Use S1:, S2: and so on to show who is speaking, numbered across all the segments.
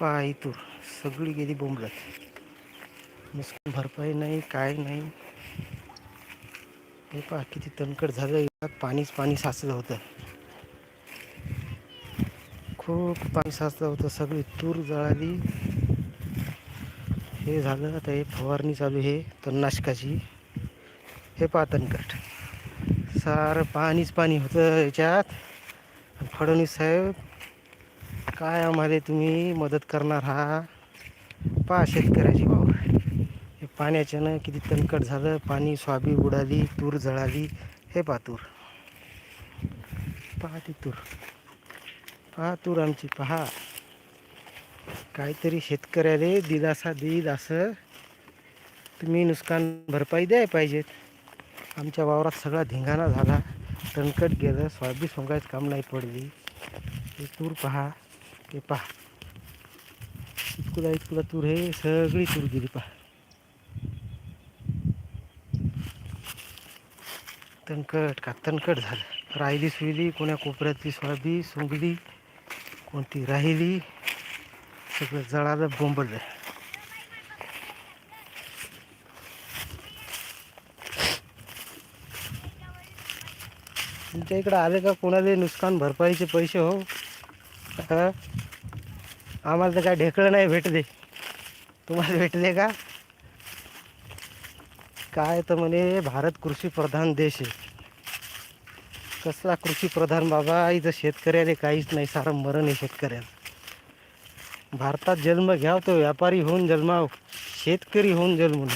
S1: पहा इथून. सगळी गेली बोंबलत. नुसतं भरपाई नाही काय नाही. हे पहा किती तणकट झालं. पाणीच पाणी साचलं होतं. खूप पाणी साचलं होतं. सगळी तूर जळाली. हे झालं आता हे फवारणी चालू हे तणनाशकाची. हे पहा तणकट सारं पाणीच पाणी होतं याच्यात. फडणवीस साहेब काय आम्हाला तुम्ही मदत करणार हा? पहा शेतकऱ्याची भाऊ. हे पाण्याच्यानं किती तणकट झालं. पाणी स्वाबी उडाली तूर जळाली. हे पा तूर. पहा ती तूर. पहा तूर आमची. पहा. काहीतरी शेतकऱ्याले दिलासा देईल असं तुम्ही नुकसान भरपाई द्याय पाहिजेत. आमच्या वावरात सगळा धिंगाणा झाला. तणकट गेलं. स्वाबी सोंगायचं काम नाही पडली. हे तूर पहा. हे पहा. इतकुला इतकुला तूर हे सगळी तूर गेली पहा. तणकट का तणकट झालं. राहिली सुईली कोण्या कोपऱ्यातली सोयाबी सुंगली कोणती राहिली सगळं जळालं बोंबडलं तुमच्या इकडं आले का? कोणाला नुकसान भरपाईचे पैसे हो? आम्हाला तर काय ढेकळं नाही भेटले तुम्हाला भेटले का? काय तर म्हणे भारत कृषीप्रधान देश आहे. कसला कृषीप्रधान बाबा? इथं शेतकऱ्याला काहीच नाही सारं मरण आहे शेतकऱ्याला भारतात जन्म घ्याव तो व्यापारी होऊन जन्माव शेतकरी होऊन जन्मून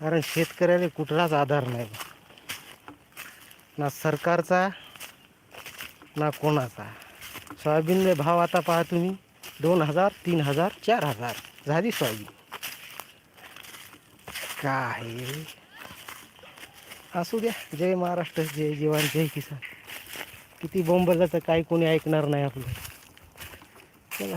S1: कारण शेतकऱ्याला कुठलाच आधार नाही. ना सरकारचा ना कोणाचा. सोयाबीनले भाव आता पहा तुम्ही. दोन हजार तीन हजार चार हजार. झाली सोयाबीन. काय? असू द्या. जय महाराष्ट्र जय जीवन जय किसान. किती बोंबलं तर काही कोणी ऐकणार नाही आपलं. चला.